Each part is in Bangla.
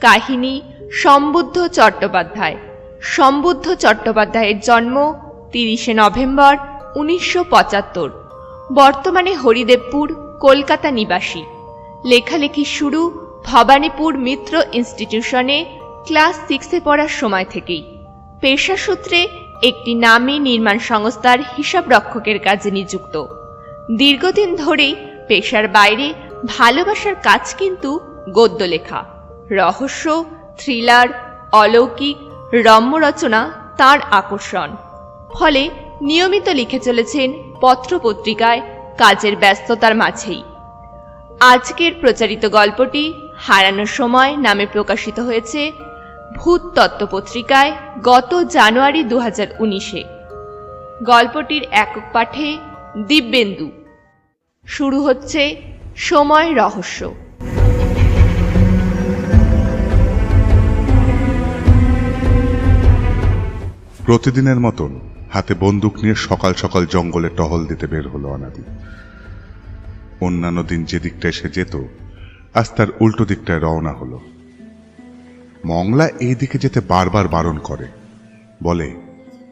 কাহিনী সম্বুদ্ধ চট্টোপাধ্যায়। সম্বুদ্ধ চট্টোপাধ্যায়ের জন্ম তিরিশে নভেম্বর উনিশশো পঁচাত্তর। বর্তমানে হরিদেবপুর, কলকাতা নিবাসী। লেখালেখি শুরু ভবানীপুর মিত্র ইনস্টিটিউশনে ক্লাস সিক্সে পড়ার সময় থেকেই। পেশাসূত্রে একটি নামী নির্মাণ সংস্থার হিসাব রক্ষকের কাজে নিযুক্ত। দীর্ঘদিন ধরেই পেশার বাইরে ভালোবাসার কাজ কিন্তু গদ্য লেখা। রহস্য, থ্রিলার, অলৌকিক রম্য রচনা তার আকর্ষণ। ফলে নিয়মিত লিখে চলেছেন পত্রপত্রিকায় কাজের ব্যস্ততার মাঝেই। আজকের প্রচারিত গল্পটি হারানোর সময় নামে প্রকাশিত হয়েছে ভূত তত্ত্ব পত্রিকায় গত জানুয়ারি দু হাজার উনিশে। গল্পটির একক পাঠে দিব্যেন্দু। শুরু হচ্ছে সময় রহস্য। প্রতিদিনের মতন হাতে বন্দুক নিয়ে সকাল সকাল জঙ্গলে টহল দিতে বের হলো অনাদি। অন্যান্য দিন যে দিকটায় সে যেত, আজ তার উল্টো দিকটায় রওনা হলো। মংলা এই দিকে যেতে বারবার বারণ করে। বলে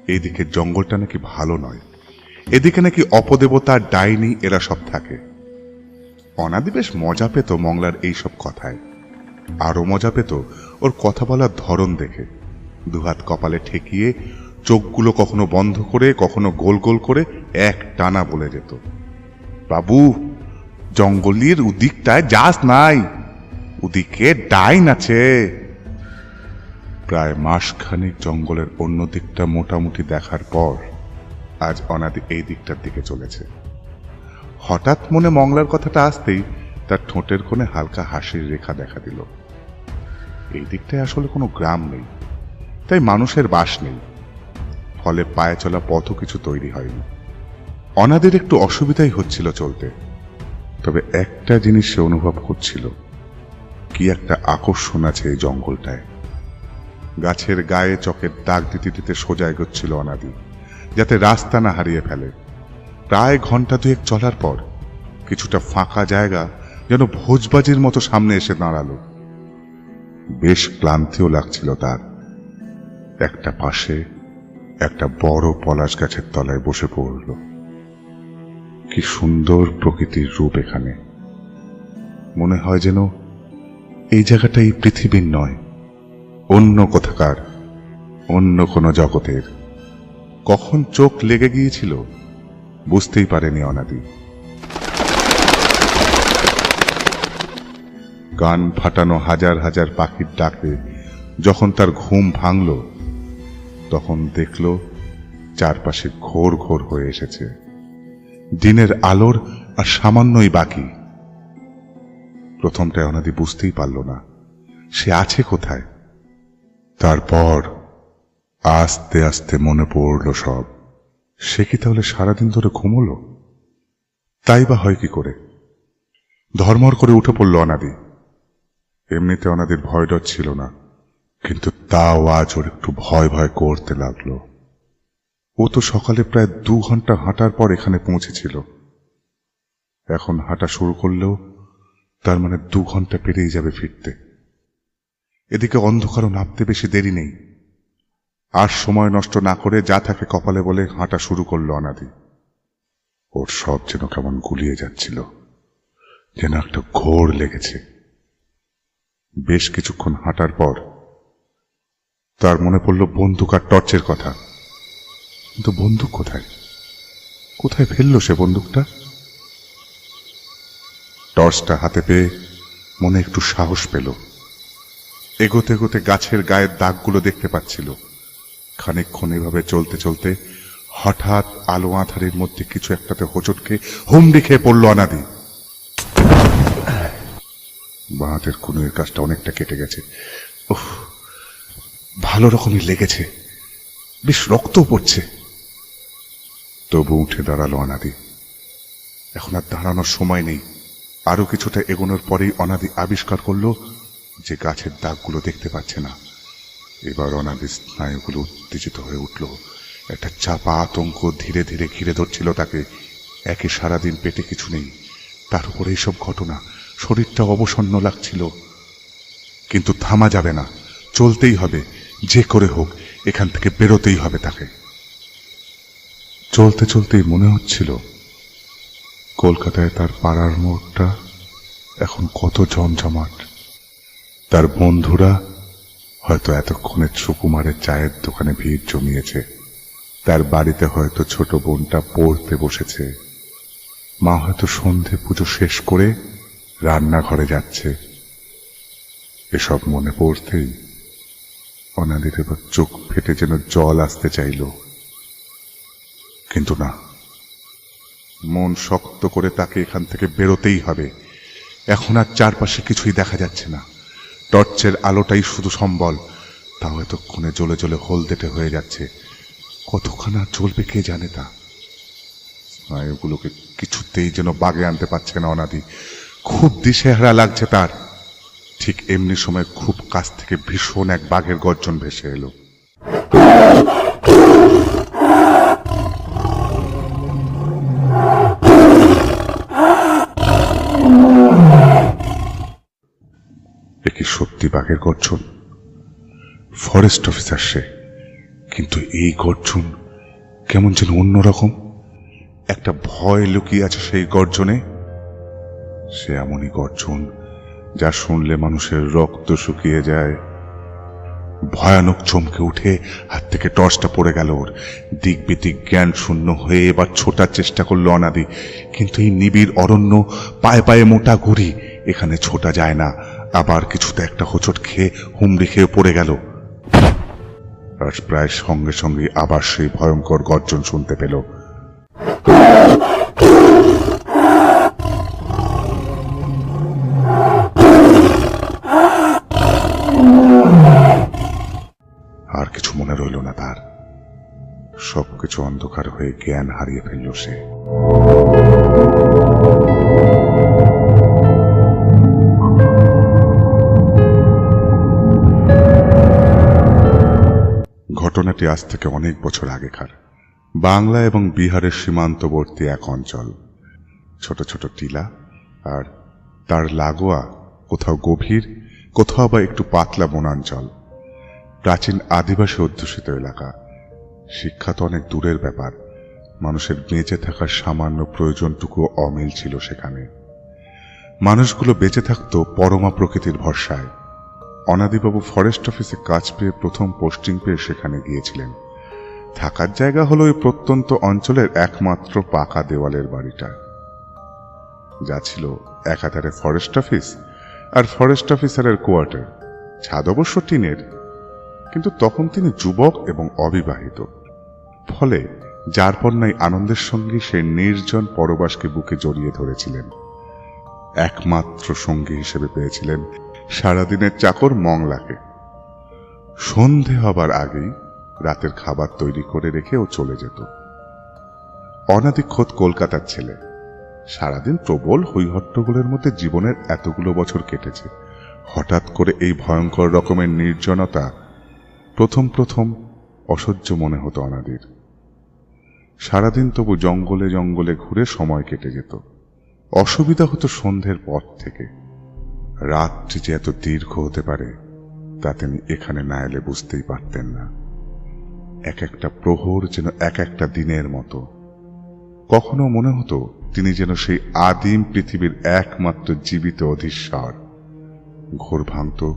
এই দিকের জঙ্গলটা নাকি ভালো নয়। এদিকে নাকি অপদেবতা ডাইনি, এরা সব থাকে। অনাদি বেশ মজা পেত মংলার এইসব কথায়। আরও মজা পেত ওর কথা বলার ধরন দেখে। দুহাত কপালে ঠেকিয়ে চোখগুলো কখনো বন্ধ করে, কখনো গোল গোল করে এক টানা বলে যেত। বাবু, জঙ্গলের উদিকটায় যাস নাই। উদিকে ডাইন আছে। প্রায় মাসখানেক জঙ্গলের অন্য দিকটা মোটামুটি দেখার পর আজ অনাদি এই দিকটার দিকে চলেছে। হঠাৎ মনে মংলার কথাটা আসতেই তার ঠোঁটের কোণে হালকা হাসির রেখা দেখা দিল। এই দিকটায় আসলে কোনো গ্রাম নেই, তাই মানুষের বাস নেই। ফলে পায়ে চলা পথও কিছু তৈরি হয়নি। অনাদের একটু অসুবিধাই হচ্ছিল চলতে। তবে একটা জিনিস সে অনুভব করছিল। কি একটা আকর্ষণ আছে এই জঙ্গলটায়। গাছের গায়ে চকের দাগ দিতে দিতে সোজা এগোচ্ছিল অনাদি, যাতে রাস্তা না হারিয়ে ফেলে। প্রায় ঘণ্টা দুয়েক চলার পর কিছুটা ফাঁকা জায়গা যেন ভোজবাজির মতো সামনে এসে দাঁড়াল। বেশ ক্লান্তিও লাগছিল তার। একটা পাশে একটা বড় পলাশ গাছের তলায় বসে পড়ল। কি সুন্দর প্রকৃতির রূপ এখানে। মনে হয় যেন এই জায়গাটা এই পৃথিবীর নয়, অন্য কোথাকার, অন্য কোনো জগতের। কখন চোখ লেগে গিয়েছিল বুঝতেই পারেনি অনাদি। গান ফাটানো হাজার হাজার পাখির ডাকে যখন তার ঘুম ভাঙল তখন দেখল চারপাশে ঘোর ঘোর হয়ে এসেছে। দিনের আলোর আর সামান্যই বাকি। প্রথমটায় অনাদি বুঝতেই পারল না, সে আছে কোথায়? তারপর আস্তে আস্তে মনে পড়ল সব। সে কি তাহলে সারাদিন ধরে ঘুমলো? তাই বা হয় কি করে? ধর্মর করে উঠে পড়ল অনাদি। এমনিতে অনাদির ভয় ডর ছিল না, কিন্তু তাও আজ ওর একটু ভয় ভয় করতে লাগল। ও তো সকালে প্রায় দু ঘণ্টা হাঁটার পর এখানে পৌঁছেছিল। এখন হাঁটা শুরু করলেও তার মানে দু ঘণ্টা পেরিয়ে যাবে ফিরতে। এদিকে অন্ধকারও নামতে বেশি দেরি নেই। আর সময় নষ্ট না করে যা থাকে কপালে বলে হাঁটা শুরু করল অনাদি। ওর সব যেন কেমন গুলিয়ে যাচ্ছিল, যেন একটা ঘোর লেগেছে। বেশ কিছুক্ষণ হাঁটার পর তার মনে পড়ল বন্দুক আর টর্চের কথা। কিন্তু বন্দুক কোথায়? কোথায় ফেলল সে বন্দুকটা? টর্চটা হাতে পেয়ে মনে একটু সাহস পেল। এগোতে এগোতে গাছের গায়ের দাগগুলো দেখতে পাচ্ছিল। খানিকক্ষণ এভাবে চলতে চলতে হঠাৎ আলো আঁধারের মধ্যে কিছু একটাতে হোঁচটকে হুমড়ি খেয়ে পড়ল অনাদি। বাঁহাতের কুনুয়ের কাজটা অনেকটা কেটে গেছে। উফ ভালো রকমই লেগেছে। বেশ রক্তও পড়ছে। তবু উঠে দাঁড়াল অনাদি। এখন আর দাঁড়ানোর সময় নেই। আরও কিছুটা এগোনোর পরেই অনাদি আবিষ্কার করল যে গাছের দাগগুলো দেখতে পাচ্ছে না। এবার অনাদি স্নায়ুগুলো উত্তেজিত হয়ে উঠল। একটা চাপা আতঙ্ক ধীরে ধীরে ঘিরে ধরছিল তাকে। একে সারাদিন পেটে কিছু নেই। তার উপরে এইসব ঘটনা, শরীরটা অবসন্ন লাগছিল। কিন্তু থামা যাবে না। চলতেই হবে। যে করে হোক, এখান থেকে বেরোতেই হবে তাকে। চলতে চলতেই মনে হচ্ছিল, কলকাতায় তার পাড়ার মোড়টা এখন কত জমজমাট। তার বন্ধুরা হয়তো এতক্ষণে সুকুমারের চায়ের দোকানে ভিড় জমিয়েছে। তার বাড়িতে হয়তো ছোট বোনটা পড়তে বসেছে। মা হয়তো সন্ধে পুজো শেষ করে রান্নাঘরে যাচ্ছে। এসব মনে পড়তেই অনাদির এবার চোখ ফেটে যেন জল আসতে চাইল। কিন্তু না, মন শক্ত করে তাকে এখান থেকে বেরোতেই হবে। এখন আর চারপাশে কিছুই দেখা যাচ্ছে না। টর্চের আলোটাই শুধু সম্বল। তাও এতক্ষণে জ্বলে জ্বলে হলদেটে হয়ে যাচ্ছে। কতক্ষণ আর চলবে কে জানে তা? স্নায়ুগুলোকে কিছুতেই যেন বাগে আনতে পারছে না অনাদি। খুব দিশেহারা লাগছে তার। ঠিক এমনি সময় খুব কাছ থেকে ভীষণ এক বাঘের গর্জন ভেসে এলো। এ সত্যি বাঘের গর্জন? ফরেস্ট অফিসার সে। কিন্তু এই গর্জন কেমন যেন অন্যরকম। একটা ভয় লুকিয়ে আছে সেই গর্জনে। সে এমনই গর্জন যা শুনলে মানুষের রক্ত শুকিয়ে যায়। ভয়ানক চমকে উঠে হাত থেকে টর্চটা পড়ে গেল ওর। দিক বিদিক জ্ঞান শূন্য হয়ে এবার ছোটার চেষ্টা করল অনাদি। কিন্তু এই নিবিড় অরণ্য পায়ে পায়ে মোটা ঘুরি এখানে ছোটা যায় না। আবার কিছুতে একটা হোঁচট খেয়ে হুমড়ি খেয়ে পড়ে গেল। আর প্রায় সঙ্গে সঙ্গে আবার সেই ভয়ঙ্কর গর্জন শুনতে পেল। সবকিছু অন্ধকার হয়ে জ্ঞান হারিয়ে ফেলল সে। ঘটনাটি আজ থেকে অনেক বছর আগেকার। বাংলা এবং বিহারের সীমান্তবর্তী এক অঞ্চল। ছোট ছোট টিলা আর তার লাগোয়া কোথাও গভীর, কোথাও বা একটু পাতলা বনাঞ্চল। প্রাচীন আদিবাসী অধ্যুষিত এলাকা। শিক্ষা তো অনেক দূরের ব্যাপার। মানুষের বেঁচে থাকার সামান্য প্রয়োজনটুকু অমিল ছিল সেখানে। মানুষগুলো বেঁচে থাকতো পরমা প্রকৃতির ভরসায়। অনাদিবাবু ফরেস্ট অফিসে কাজ পেয়ে প্রথম পোস্টিং পেয়ে সেখানে গিয়েছিলেন। থাকার জায়গা হলো ওই প্রত্যন্ত অঞ্চলের একমাত্র পাকা দেওয়ালের বাড়িটা। যা ছিল একাধারে ফরেস্ট অফিস আর ফরেস্ট অফিসারের কোয়ার্টার, ছাদ অবশ্য টিনের। কিন্তু তখন তিনি যুবক এবং অবিবাহিত। ফলে যার পণ্যায় আনন্দের সঙ্গে, সে নির্জন পরবাসকে বুকে জড়িয়ে ধরেছিলেন। একমাত্র সঙ্গী হিসেবে পেয়েছিলেন সারাদিনের চাকর মংলাকে। সন্ধে হবার আগেই রাতের খাবার তৈরি করে রেখে ও চলে যেত। অনাদিক্ষত কলকাতার ছেলে। সারাদিন প্রবল হৈহট্টগুলোর মধ্যে জীবনের এতগুলো বছর কেটেছে। হঠাৎ করে এই ভয়ঙ্কর রকমের নির্জনতা প্রথম প্রথম অসহ্য মনে হতো অনাদির। সারাদিন তবু জঙ্গলে জঙ্গলে ঘুরে সময় কেটে যেত। অসুবিধা হতো সন্ধ্যের পর থেকে। রাত্রি যে এত দীর্ঘ হতে পারে, তা তিনি এখানে না এলে বুঝতেই পারতেন না। এক একটা প্রহর যেন এক একটা দিনের মতো। কখনো মনে হতো তিনি যেন সেই আদিম পৃথিবীর একমাত্র জীবিত অধীশ্বর। ঘোর ভাঙত,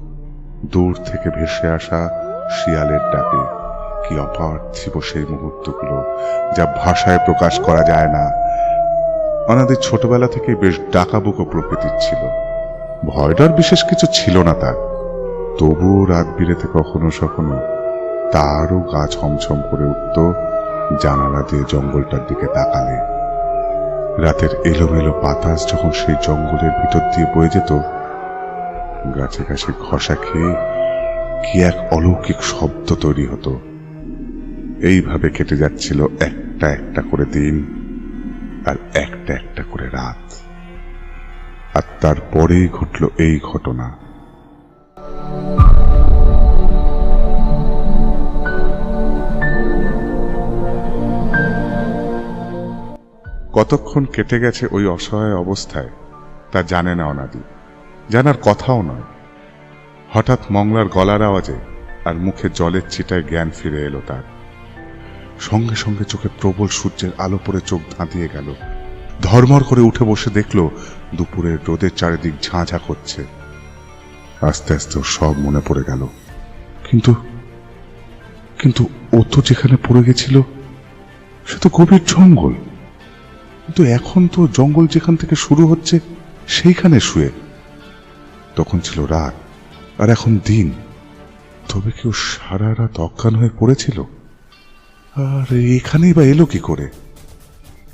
দূর থেকে ভেসে আসা শিয়ালের ডাকে। কি অপার্থিব সেই মুহূর্তগুলো যা ভাষায় প্রকাশ করা যায় না। অনাদের ছোটবেলা থেকে বেশ ডাকাবুকো প্রকৃতির ছিল। ভয়ডর বিশেষ কিছু ছিল না তার। তবুও রাত বিরেতে কখনো সখনো তারও গা ছমছম করে উঠত জানালা দিয়ে জঙ্গলটার দিকে তাকালে। রাতের এলোমেলো বাতাস যখন সেই জঙ্গলের ভিতর দিয়ে বয়ে যেত, গাছে গাছে ঘষা খেয়ে কি এক অলৌকিক শব্দ তৈরি হতো। এইভাবে কেটে যাচ্ছিল একটা একটা করে দিন আর একটা একটা করে রাত। আর তারপরেই ঘটল এই ঘটনা। কতক্ষণ কেটে গেছে ওই অসহায় অবস্থায়, তা জানে না অনাদি। জানার কথাও নয়। হঠাৎ মংলার গলার আওয়াজে আর মুখে জলের ছিটায় জ্ঞান ফিরে এলো তার। সঙ্গে সঙ্গে চোখে প্রবল সূর্যের আলো পড়ে চোখ ধাঁধিয়ে গেল। ধর্মর করে উঠে বসে দেখল, দুপুরের রোদের চারিদিক ঝাঁঝা করছে। আস্তে আস্তে সব মনে পড়ে গেল। কিন্তু কিন্তু ও তো যেখানে পড়ে গেছিল, সে তো গভীর জঙ্গল। কিন্তু এখন তো জঙ্গল যেখান থেকে শুরু হচ্ছে, সেইখানে শুয়ে। তখন ছিল রাত, আর এখন দিন। তবে কেউ সারা রাত অজ্ঞান হয়ে পড়েছিল? আর, এখানেই বা এলো কি করে?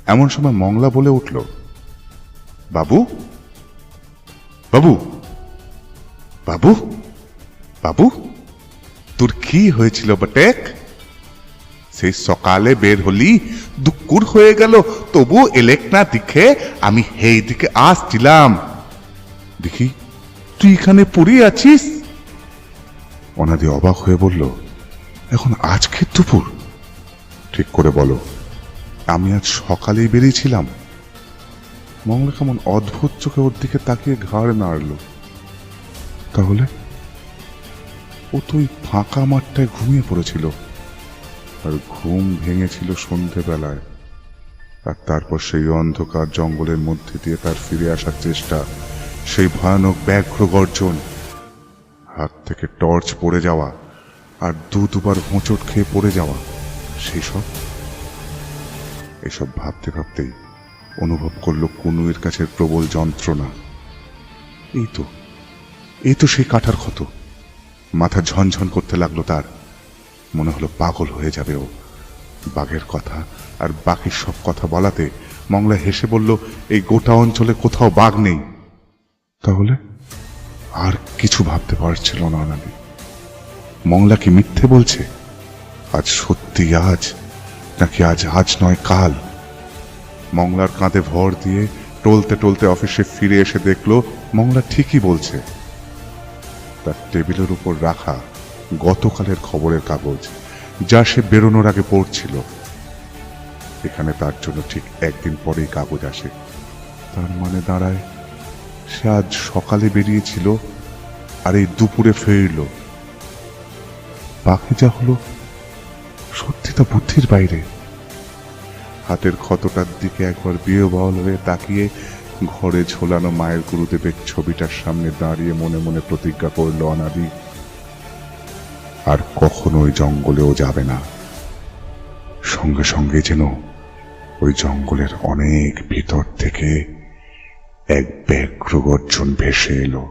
এমন সময় মংলা বলে উঠল, বাবু? বাবু? বাবু? বাবু? তোর কি হয়েছিল বটেক? সেই সকালে বের হলি, দুকুর হয়ে গেল, তবু এলেক না দিকে আমি হেই দিকে আসছিলাম। দেখি, তুই এখানে পড়ে আছিস? অনাদি অবাক হয়ে বলল, এখন আজকে দুপুর ঠিক করে বলো। আমি আজ সকালেই বেরিয়েছিলাম। মঙ্গলা কেমন অদ্ভুত চোখে ওর দিকে তাকিয়ে ঘাড় নাড়ল। তাহলে? ও তো ওই ফাঁকা মাঠটায় ঘুমিয়ে পড়েছিল। আর ঘুম ভেঙেছিল সন্ধেবেলায়। আর তারপর সেই অন্ধকার জঙ্গলের মধ্যে দিয়ে তার ফিরে আসার চেষ্টা, সেই ভয়ানক ব্যাঘ্র গর্জন, হাত থেকে টর্চ পড়ে যাওয়া, আর দু দুবার হোঁচট খেয়ে পড়ে যাওয়া। সেই সব? এসব ভাবতে ভাবতেই অনুভব করল কুনুয়ের কাছে প্রবল যন্ত্রণা। এই তো এই তো সেই কাঠার ক্ষত। মাথা ঝনঝন করতে লাগল তার। মনে হলো পাগল হয়ে যাবে ও। বাঘের কথা আর বাকি সব কথা বলাতে মংলা হেসে বলল, এই গোটা অঞ্চলে কোথাও বাঘ নেই। তাহলে আর কিছু ভাবতে পারছিল না মংলা কি মিথ্যে বলছে? আজ সত্যি আজ, নাকি আজ আজ নয়, কাল? মংলার কাঁধে ভর দিয়ে টলতে টলতে অফিসে ফিরে এসে দেখল, মংলা ঠিকই বলছে। তার টেবিলের উপর রাখা গতকালের খবরের কাগজ, যা সে বেরোনোর আগে পড়ছিল। এখানে তার জন্য ঠিক একদিন পরেই কাগজ আসে। তার মানে দাঁড়ায়, সে আজ সকালে বেরিয়েছিল আর এই দুপুরে ফিরল। বাকি যা হলো সত্যি তা বুদ্ধির বাইরে। হাতের ক্ষতটার দিকে একবার বিয়েবহল হয়ে তাকিয়ে ঘরে ঝোলানো মায়ের গুরুদেবের ছবিটার সামনে দাঁড়িয়ে মনে মনে প্রতিজ্ঞা করল অনাদি, আর কখনোই জঙ্গলেও যাবে না। সঙ্গে সঙ্গে যেন ওই জঙ্গলের অনেক ভিতর থেকে এক ব্যাঘ্র গর্জন ভেসে এলো।